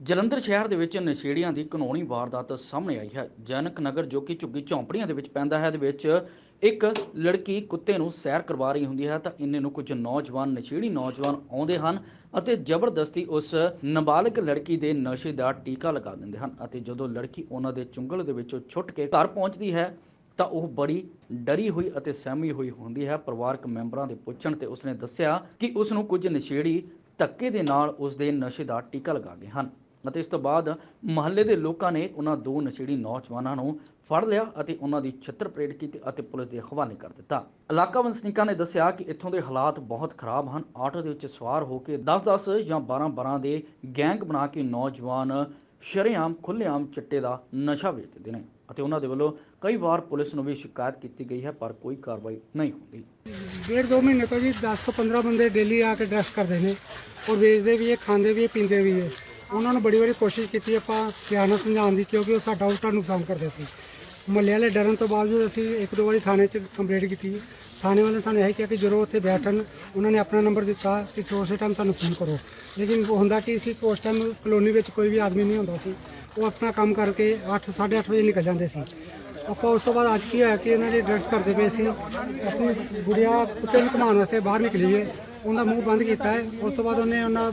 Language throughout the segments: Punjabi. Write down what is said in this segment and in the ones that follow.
ਜਲੰਧਰ ਸ਼ਹਿਰ ਦੇ ਵਿੱਚ ਨਸ਼ੇੜੀਆਂ ਦੀ ਕਾਨੂੰਨੀ ਵਾਰਦਾਤ ਸਾਹਮਣੇ ਆਈ ਹੈ। ਜਨਕ ਨਗਰ ਜੋ ਕਿ ਝੁੱਗੀ ਝੌਂਪੜੀਆਂ ਦੇ ਵਿੱਚ ਪੈਂਦਾ ਹੈ, ਦੇ ਵਿੱਚ ਇੱਕ ਲੜਕੀ ਕੁੱਤੇ ਨੂੰ ਸੈਰ ਕਰਵਾ ਰਹੀ ਹੁੰਦੀ ਹੈ ਤਾਂ ਇੰਨੇ ਨੂੰ ਕੁਝ ਨੌਜਵਾਨ, ਨਸ਼ੇੜੀ ਨੌਜਵਾਨ ਆਉਂਦੇ ਹਨ ਅਤੇ ਜ਼ਬਰਦਸਤੀ ਉਸ ਨਾਬਾਲਗ ਲੜਕੀ ਦੇ ਨਸ਼ੇ ਦਾ ਟੀਕਾ ਲਗਾ ਦਿੰਦੇ ਹਨ ਅਤੇ ਜਦੋਂ ਲੜਕੀ ਉਹਨਾਂ ਦੇ ਚੁੰਗਲ ਦੇ ਵਿੱਚੋਂ ਛੁੱਟ ਕੇ ਘਰ ਪਹੁੰਚਦੀ ਹੈ ਤਾਂ ਉਹ ਬੜੀ ਡਰੀ ਹੋਈ ਅਤੇ ਸਹਿਮੀ ਹੋਈ ਹੁੰਦੀ ਹੈ। ਪਰਿਵਾਰਕ ਮੈਂਬਰਾਂ ਦੇ ਪੁੱਛਣ ਤੇ ਉਸਨੇ ਦੱਸਿਆ ਕਿ ਉਸ ਨੂੰ ਕੁਝ ਨਸ਼ੇੜੀ ਧੱਕੇ ਦੇ ਨਾਲ ਉਸ ਦੇ ਨਸ਼ੇ ਦਾ ਟੀਕਾ ਲਗਾ ਗਏ ਹਨ। ਅਤੇ ਇਸ ਤੋਂ ਬਾਅਦ ਮਹੱਲੇ ਦੇ ਲੋਕਾਂ ਨੇ ਉਹਨਾਂ ਦੋ ਨਸ਼ੇੜੀ ਨੌਜਵਾਨਾਂ ਨੂੰ ਫੜ ਲਿਆ ਅਤੇ ਉਹਨਾਂ ਦੀ ਛਿੱਤਰ ਪਰੇਡ ਕੀਤੀ ਅਤੇ ਪੁਲਿਸ ਦੇ ਹਵਾਲੇ ਕਰ ਦਿੱਤਾ। ਇਲਾਕਾ ਵਸਨੀਕਾਂ ਨੇ ਦੱਸਿਆ ਕਿ ਇੱਥੋਂ ਦੇ ਹਾਲਾਤ ਬਹੁਤ ਖਰਾਬ ਹਨ। ਆਟੋ ਦੇ ਵਿੱਚ ਸਵਾਰ ਹੋ ਕੇ 10-10 ਜਾਂ 12-12 ਦੇ ਗੈਂਗ ਬਣਾ ਕੇ ਨੌਜਵਾਨ ਸ਼ਰੇਆਮ, ਖੁੱਲ੍ਹੇਆਮ ਚਿੱਟੇ ਦਾ ਨਸ਼ਾ ਵੇਚਦੇ ਨੇ ਅਤੇ ਉਹਨਾਂ ਦੇ ਵੱਲੋਂ ਕਈ ਵਾਰ ਪੁਲਿਸ ਨੂੰ ਵੀ ਸ਼ਿਕਾਇਤ ਕੀਤੀ ਗਈ ਹੈ, ਪਰ ਕੋਈ ਕਾਰਵਾਈ ਨਹੀਂ ਹੁੰਦੀ। ਡੇਢ ਦੋ ਮਹੀਨੇ ਤੋਂ ਜੀ 10 ਤੋਂ 15 ਬੰਦੇ ਡੇਲੀ ਆ ਕੇ ਡਰੈਸ ਕਰਦੇ ਨੇ ਔਰ ਵੇਚਦੇ ਵੀ ਹੈ, ਖਾਂਦੇ ਵੀ ਹੈ, ਪੀਂਦੇ ਵੀ ਹੈ। ਉਹਨਾਂ ਨੂੰ ਬੜੀ ਵਾਰੀ ਕੋਸ਼ਿਸ਼ ਕੀਤੀ ਆਪਾਂ ਪਿਆਰ ਨਾਲ ਸਮਝਾਉਣ ਦੀ, ਕਿਉਂਕਿ ਉਹ ਸਾਡਾ ਉਲਟਾ ਨੁਕਸਾਨ ਕਰਦੇ ਸੀ। ਮੁਹੱਲੇ ਵਾਲੇ ਡਰਨ ਤੋਂ ਬਾਵਜੂਦ ਅਸੀਂ ਇੱਕ ਦੋ ਵਾਰੀ ਥਾਣੇ 'ਚ ਕੰਪਲੇਂਟ ਕੀਤੀ, ਥਾਣੇ ਵਾਲੇ ਸਾਨੂੰ ਇਹ ਕਿਹਾ ਕਿ ਜਦੋਂ ਉੱਥੇ ਬੈਠਣ, ਉਹਨਾਂ ਨੇ ਆਪਣਾ ਨੰਬਰ ਦਿੱਤਾ ਕਿ ਉਸੇ ਟਾਈਮ ਸਾਨੂੰ ਫੋਨ ਕਰੋ। ਲੇਕਿਨ ਉਹ ਹੁੰਦਾ ਕਿ ਸੀ ਉਸ ਟਾਈਮ ਕਲੋਨੀ ਵਿੱਚ ਕੋਈ ਵੀ ਆਦਮੀ ਨਹੀਂ ਹੁੰਦਾ ਸੀ। ਉਹ ਆਪਣਾ ਕੰਮ ਕਰਕੇ 8 8:30 ਵਜੇ ਨਿਕਲ ਜਾਂਦੇ ਸੀ। ਆਪਾਂ ਉਸ ਤੋਂ ਬਾਅਦ ਅੱਜ ਕੀ ਹੋਇਆ ਕਿ ਉਹਨਾਂ ਦੇ ਡਰੱਗਸ ਕਰਦੇ ਪਏ ਸੀ। ਆਪਣੀ ਗੁੜੀਆ ਕੁੱਤੇ ਨੂੰ ਘੁਮਾਉਣ ਵਾਸਤੇ ਬਾਹਰ ਨਿਕਲੀ ਹੈ ਉਹਦਾ ਮੂੰਹ ਬੰਦ ਕੀਤਾ ਹੈ ਉਸ ਤੋਂ ਬਾਅਦ ਉਹਨੇ ਉਹਨਾਂ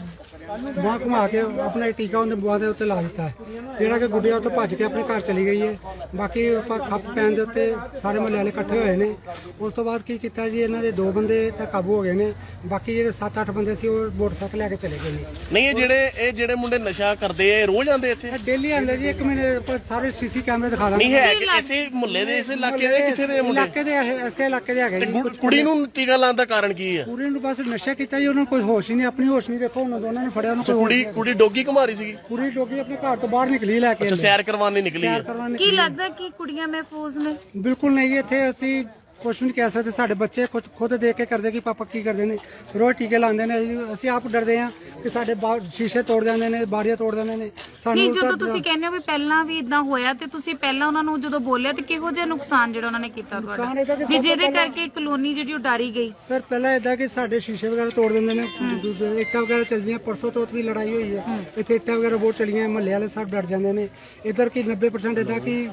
ਬਾਹ ਘੁਮਾ ਕੇ ਆਪਣਾ ਟੀਕਾ ਉਹਦੇ ਬੁਆ ਦੇ ਉੱਤੇ ਲਾ ਦਿੱਤਾ ਹੈ। ਜਿਹੜਾ ਕਿ ਗੁੜੀਆ ਉੱਥੇ ਭੱਜ ਕੇ ਆਪਣੇ ਘਰ ਚਲੀ ਗਈ ਹੈ। ਬਾਕੀ ਆਪਾਂ ਖੱਪ ਪੈਣ ਦੇ ਉੱਤੇ ਸਾਰੇ ਮਹੱਲੇ ਵਾਲੇ ਇਕੱਠੇ ਹੋਏ ਨੇ। ਉਸ ਤੋਂ ਬਾਅਦ ਕੀ ਕੀਤਾ ਜੀ ਇਹਨਾਂ ਦੇ ਦੋ ਬੰਦੇ ਤਾਂ ਕਾਬੂ ਹੋ ਗਏ ਨੇ। ਬਾਕੀ ਜਿਹੜੇ 7-8 ਬੰਦੇ ਸੀ ਉਹ ਮੋਟਰਸਾਈਕਲ ਲੈ ਕੇ ਚਲੇ ਗਏ ਨੇ। ਨਹੀਂ ਇਹ ਜਿਹੜੇ ਇਹ ਜਿਹੜੇ ਮੁੰਡੇ ਨਸ਼ਾ ਕਰਦੇ ਆ ਇਹ ਰੋਜ਼ ਆਉਂਦੇ ਇੱਥੇ? ਡੇਲੀ ਆਉਂਦੇ ਜੀ। ਇੱਕ ਮਹੀਨੇ ਉੱਪਰ ਸਾਰੇ ਸੀਸੀ ਕੈਮਰੇ ਦਿਖਾ ਦਾਂਗੇ। ਨਹੀਂ ਹੈ ਕਿ ਇਸੇ ਮੁਹੱਲੇ ਦੇ ਇਸ ਇਲਾਕੇ ਦੇ ਕਿੱਥੇ ਦੇ ਮੁੰਡੇ? ਇਲਾਕੇ ਦੇ ਇਹ- ਐਸੇ ਇਲਾਕੇ ਦੇ ਹੈਗੇ ਤੇ ਜੀ। ਕੁੜ- ਕੁੜੀ ਨੂੰ ਟੀਕਾ ਲਾਉਣ ਦਾ ਕਾਰਨ ਕੀ ਹੈ ਪੂਰੇ ਨੂੰ ਬਸ ਨਸ਼ਾ ਕੀਤਾ ਜੀ ਉਹਨਾਂ ਨੂੰ ਕੋਈ ਹੋਸ਼ ਹੀ ਨਹੀਂ ਆਪਣੀ ਹੋਸ਼ ਨਹੀਂ ਦੇਖੋ ਉਹਨਾਂ ਦੋਨਾਂ ਨੇ ਫੜਿਆ ਉਹਨੂੰ ਕੋਈ ਕੁੜੀ ਕੁੜੀ ਡੋਗੀ ਘਮਾਰੀ ਸੀਗੀ? ਪੂਰੀ ਡੋਗੀ ਆਪਣੇ ਘਰ ਤੋਂ ਬਾਹਰ ਨਿਕਲੀ ਲੈ ਕੇ ਅੱਛਾ ਸੈਰ ਕਰਵਾਉਣ ਨਹੀਂ ਨਿਕਲੀ ਹੈ। ਸੈਰ ਕਰਵਾਉਣ ਕੀ ਲੱਗਦਾ ਕਿ ਕੁੜੀਆਂ ਮਹਿਫੂਜ਼ ਨੇ? ਬਿਲਕੁਲ ਨਹੀਂ ਇੱਥੇ ਅਸੀਂ ਕੁਛ ਨਹੀਂ ਕਹਿ ਸਕਦੇ ਸਾਡੇ ਬੱਚੇ ਕੁਝ ਖੁਦ ਦੇਖ ਕੇ ਕਰਦੇ ਕਿ ਪਾਪਾ ਕੀ ਕਰਦੇ ਨੇ। ਰੋਜ਼ ਟੀਕੇ ਲਾਉਂਦੇ ਨੇ ਅਸੀਂ- ਅਸੀਂ ਆਪ ਡਰਦੇ ਹਾਂ ਕਿ ਸਾਡੇ ਬਾਹਰ ਸ਼ੀਸ਼ੇ ਤੋੜ ਜਾਂਦੇ ਨੇ ਬਾਰੀਆਂ ਤੋੜ ਜਾਂਦੇ ਨੇ। ਨਹੀਂ ਜਦੋਂ ਤੁਸੀਂ ਕਹਿੰਦੇ ਹੋ ਵੀ ਪਹਿਲਾਂ ਵੀ ਇਦਾਂ ਹੋਇਆ ਤੇ ਤੁਸੀਂ ਪਹਿਲਾਂ ਉਹਨਾਂ ਨੂੰ ਜਦੋਂ ਬੋਲਿਆ ਤੇ ਕਿਹੋ ਜਿਹਾ ਨੁਕਸਾਨ ਜਿਹੜਾ ਉਹਨਾਂ ਨੇ ਕੀਤਾ ਨੁਕਸਾਨ ਇਹਦਾ ਤੁਹਾਡਾ ਕਿ ਵੀ ਜਿਹਦੇ ਕਰਕੇ ਕਲੋਨੀ ਜਿਹੜੀ ਉਹ ਡਾਰੀ ਗਈ। ਸਰ ਪਹਿਲਾਂ ਇਦਾਂ ਕਿ ਸਾਡੇ ਸ਼ੀਸ਼ੇ ਵਗੈਰਾ ਤੋੜ ਦਿੰਦੇ ਨੇ ਦੂਜੇ ਇੱਟਾਂ ਵਗੈਰਾ ਚੱਲਦੀਆਂ ਪਰਸੋਂ ਤੋਂ ਵੀ ਲੜਾਈ ਹੋਈ ਹੈ। ਇੱਥੇ ਇੱਟਾਂ ਵਗੈਰਾ ਬਹੁਤ ਚਲੀਆਂ ਮਹੱਲੇ ਵਾਲੇ ਸਭ ਡਰ ਜਾਂਦੇ ਨੇ। ਇਧਰ ਕੀ 90% ਇਦਾਂ ਕਿ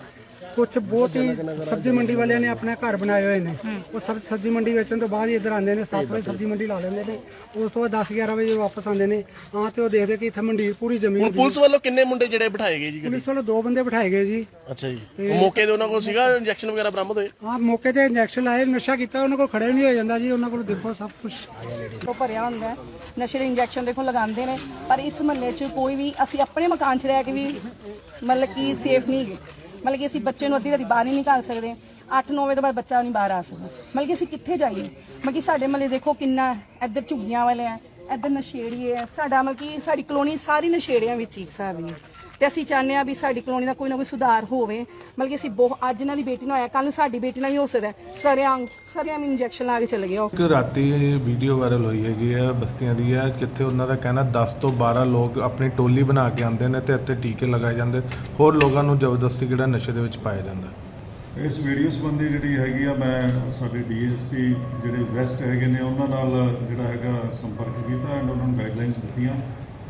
ਕੁਝ ਬਹੁਤ ਹੀ ਸਬਜ਼ੀ ਮੰਡੀ ਵਾਲਿਆਂ ਨੇ ਆਪਣਾ ਘਰ ਬਣਾਏ ਹੋਏ ਨੇ। ਉਹ ਸਬ ਸਬਜ਼ੀ ਮੰਡੀ ਵੇਚਣ ਤੋਂ ਬਾਅਦ ਹੀ ਇੱਧਰ ਆਉਂਦੇ ਨੇ 7 ਵਜੇ ਸਬਜ਼ੀ ਮੰਡੀ ਲਾ ਲੈਂਦੇ ਨੇ। ਉਸ ਤੋਂ ਬਾਅਦ 10 11 ਵਜੇ ਵਾਪਸ ਆਉਂਦੇ ਨੇ। ਹਾਂ ਤੇ ਉਹ ਦੇਖਦੇ ਕਿ ਇੱਥੇ ਮੰਡੀ ਪੂਰੀ ਜਮੀ ਹੁਣ ਹੁੰਦੀ ਪੁਲਿਸ ਵੱਲੋਂ ਕਿੰਨੇ ਮੁੰਡੇ ਜਿਹੜੇ ਬਿਠਾਏ ਗਏ ਜੀ ਗੱਡੀ? ਪੁਲਿਸ ਵੱਲੋਂ ਦੋ ਬੰਦੇ ਬਿਠਾਏ ਗਏ ਜੀ। ਅੱਛਾ ਜੀ। ਉਹ ਮੌਕੇ ਤੇ ਉਹਨਾਂ ਕੋਲ ਸੀਗਾ ਇੰਜੈਕਸ਼ਨ ਵਗੈਰਾ ਬਰਾਮਦ ਹੋਏ? ਹਾਂ ਮੌਕੇ ਤੇ ਇੰਜੈਕਸ਼ਨ ਲਾਏ ਨਸ਼ਾ ਕੀਤਾ ਉਹਨਾਂ ਕੋਲ ਖੜੇ ਨਹੀਂ ਹੋ ਜਾਂਦਾ ਜੀ। ਉਹਨਾਂ ਕੋਲ ਦੇਖੋ ਸਭ ਕੁਝ ਉਹ ਭਰਿਆ ਹੁੰਦਾ ਹੈ। ਨਸ਼ੇ ਦੇ ਇੰਜੈਕਸ਼ਨ ਦੇਖੋ ਲਗਾਉਂਦੇ ਨੇ। ਪਰ ਇਸ ਮਹੱਲੇ 'ਚ ਕੋਈ ਵੀ ਅਸੀਂ ਆਪਣੇ ਮਕਾਨ 'ਚ ਰਹਿ ਕੇ ਵੀ ਮਤਲਬ ਕਿ ਸੇਫ ਨਹੀਂ। ਹੈਗੇ ਮਤਲਬ ਕਿ ਅਸੀਂ ਬੱਚੇ ਨੂੰ ਅੱਧੀ ਰਾਤੀ ਬਾਹਰ ਨਹੀਂ ਨਿਕਾਲ ਸਕਦੇ। 8-9 ਵਜੇ ਤੋਂ ਬਾਅਦ ਬੱਚਾ ਨਹੀਂ ਬਾਹਰ ਆ ਸਕਦਾ। ਮਤਲਬ ਕਿ ਅਸੀਂ ਕਿੱਥੇ ਜਾਈਏ? ਮਤਲਬ ਕਿ ਸਾਡੇ ਮਹੱਲੇ ਦੇਖੋ ਕਿੰਨਾ ਇੱਧਰ ਝੁੱਗੀਆਂ ਵਾਲੇ ਆ, ਇੱਧਰ ਨਸ਼ੇੜੀਏ ਹੈ ਸਾਡਾ ਮਤਲਬ ਕਿ ਸਾਡੀ ਕਲੋਨੀ ਸਾਰੀ ਨਸ਼ੇੜੀਆਂ ਵਿੱਚ ਹੀ। ਹਿੱਸਾ ਹੈ ਤੇ ਅਸੀਂ ਚਾਹੁੰਦੇ ਆ ਵੀ ਸਾਡੀ ਕਲੋਨੀ ਦਾ ਕੋਈ ਨਾ ਕੋਈ ਸੁਧਾਰ ਹੋਵੇ। ਮਤਲਬ ਕਿ ਅਸੀਂ ਬਹੁਤ ਅੱਜ ਇਹਨਾਂ ਦੀ ਬੇਟੀ ਨਾਲ ਹੋਇਆ ਕੱਲ ਨੂੰ ਸਾਡੀ ਬੇਟੀ ਨਾਲ ਵੀ ਹੋ ਸਕਦਾ ਹੈ। ਸਰਿਆਂ ਸਰਿਆਂ ਇੰਜੈਕਸ਼ਨ ਲਾ ਕੇ ਚਲੇ ਗਿਆ ਉਹ। ਇੱਕ ਰਾਤੀ ਵੀਡੀਓ ਵਾਇਰਲ ਹੋਈ ਹੈਗੀ ਹੈ ਬਸਤੀਆਂ ਦੀ ਹੈ ਕਿੱਥੇ ਉਹਨਾਂ ਦਾ ਕਹਿਣਾ 10 ਤੋਂ 12 ਲੋਕ ਆਪਣੀ ਟੋਲੀ ਬਣਾ ਕੇ ਆਉਂਦੇ ਨੇ ਤੇ ਇੱਥੇ ਟੀਕੇ ਲਗਾਏ ਜਾਂਦੇ ਹੋਰ ਲੋਕਾਂ ਨੂੰ ਜ਼ਬਰਦਸਤੀ ਜਿਹੜਾ ਨਸ਼ੇ ਦੇ ਵਿੱਚ ਪਾਇਆ ਜਾਂਦਾ? ਇਸ ਵੀਡੀਓ ਸੰਬੰਧੀ ਜਿਹੜੀ ਹੈਗੀ ਆ ਮੈਂ ਸਾਡੇ ਡੀਐਸਪੀ ਜਿਹੜੇ ਵੈਸਟ ਹੈਗੇ ਨੇ ਉਹਨਾਂ ਨਾਲ ਜਿਹੜਾ ਹੈਗਾ ਸੰਪਰਕ ਕੀਤਾ ਐਂਡ ਉਹਨਾਂ ਨੂੰ ਗਾਈਡਲਾਈਨਸ ਦਿੱਤੀਆਂ।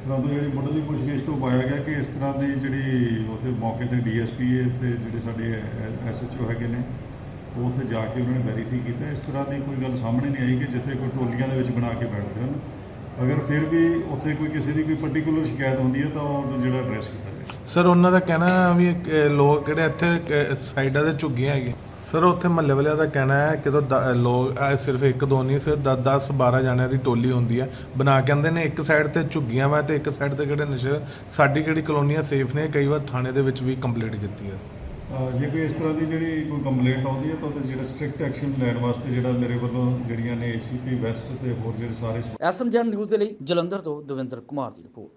ਪਰੰਤੂ ਜਿਹੜੀ ਮੁੱਢਲੀ ਪੁੱਛਗਿੱਛ ਤੋਂ ਪਾਇਆ ਗਿਆ ਕਿ ਇਸ ਤਰ੍ਹਾਂ ਦੀ ਜਿਹੜੀ ਉੱਥੇ ਮੌਕੇ ਤੇ ਡੀਐਸਪੀ ਤੇ ਜਿਹੜੇ ਸਾਡੇ ਐਸਐਚਓ ਹੈਗੇ ਨੇ, ਉਹ ਉੱਥੇ ਜਾ ਕੇ ਉਹਨਾਂ ਨੇ ਵੈਰੀਫਾਈ ਕੀਤਾ। ਇਸ ਤਰ੍ਹਾਂ ਦੀ ਕੋਈ ਗੱਲ ਸਾਹਮਣੇ ਨਹੀਂ ਆਈ ਕਿ ਜਿੱਥੇ ਕੋਈ ਟੋਲੀਆਂ ਦੇ ਵਿੱਚ ਬਣਾ ਕੇ ਬੈਠਦੇ ਹਨ। ਅਗਰ ਫਿਰ ਵੀ ਉੱਥੇ ਕੋਈ ਕਿਸੇ ਦੀ ਕੋਈ ਪਰਟੀਕੂਲਰ ਸ਼ਿਕਾਇਤ ਹੁੰਦੀ ਹੈ ਤਾਂ ਉਹ ਜਿਹੜਾ ਐਡਰੈਸ ਕੀਤਾ ਜਾਏ ਸਰ ਉਹਨਾਂ ਦਾ ਕਹਿਣਾ ਵੀ ਇੱਕ, ਲੋਕ ਕਿਹੜੇ ਇੱਥੇ ਅਹ, ਸਾਈਡਾਂ ਦੇ ਝੁੱਗੀਆਂ ਹੈਗੇ। ਸਰ ਉੱਥੇ ਮਹੱਲੇ ਵਾਲਿਆਂ ਦਾ ਕਹਿਣਾ ਹੈ ਕਿ ਜਦੋਂ ਦ- ਲੋਕ ਇਹ ਸਿਰਫ ਇੱਕ ਦੋ ਨਹੀਂ ਸਿਰਫ 10 12 ਜਣਿਆਂ ਦੀ ਟੋਲੀ ਹੁੰਦੀ ਹੈ। ਬਣਾ ਕੇ ਆਉਂਦੇ ਨੇ ਇੱਕ ਸਾਈਡ ਤੇ ਝੁੱਗੀਆਂ ਵਾ ਤੇ ਇੱਕ ਸਾਈਡ ਤੇ ਕਿਹੜੇ ਨਸ਼ੇ ਸਾਡੀ ਕਿਹੜੀ ਕਲੋਨੀਆਂ ਸੇਫ ਨੇ ਕਈ ਵਾਰ ਥਾਣੇ ਦੇ ਵਿੱਚ ਵੀ ਕੰਪਲੀਟ ਕੀਤੀ ਹੈ। ਜੇ ਕੋਈ ਇਸ ਤਰ੍ਹਾਂ ਦੀ ਜਿਹੜੀ ਕੋਈ ਕੰਪਲੇਂਟ ਆਉਂਦੀ ਹੈ ਤਾਂ ਉਹਦੇ ਜਿਹੜਾ ਸਟ੍ਰਿਕਟ ਐਕਸ਼ਨ ਲੈਣ ਵਾਸਤੇ ਜਿਹੜਾ ਮੇਰੇ ਵੱਲੋਂ ਜਿਹੜੀਆਂ ਨੇ ਏਸੀਪੀ ਵੈਸਟ ਤੇ ਹੋਰ ਜਿਹੜੇ ਸਾਰੇ ਐਸਐਮਜਨ ਨਿਊਜ਼ ਦੇ ਲਈ ਜਲੰਧਰ ਤੋਂ ਦਵਿੰਦਰ ਕੁਮਾਰ ਦੀ ਰਿਪੋਰਟ।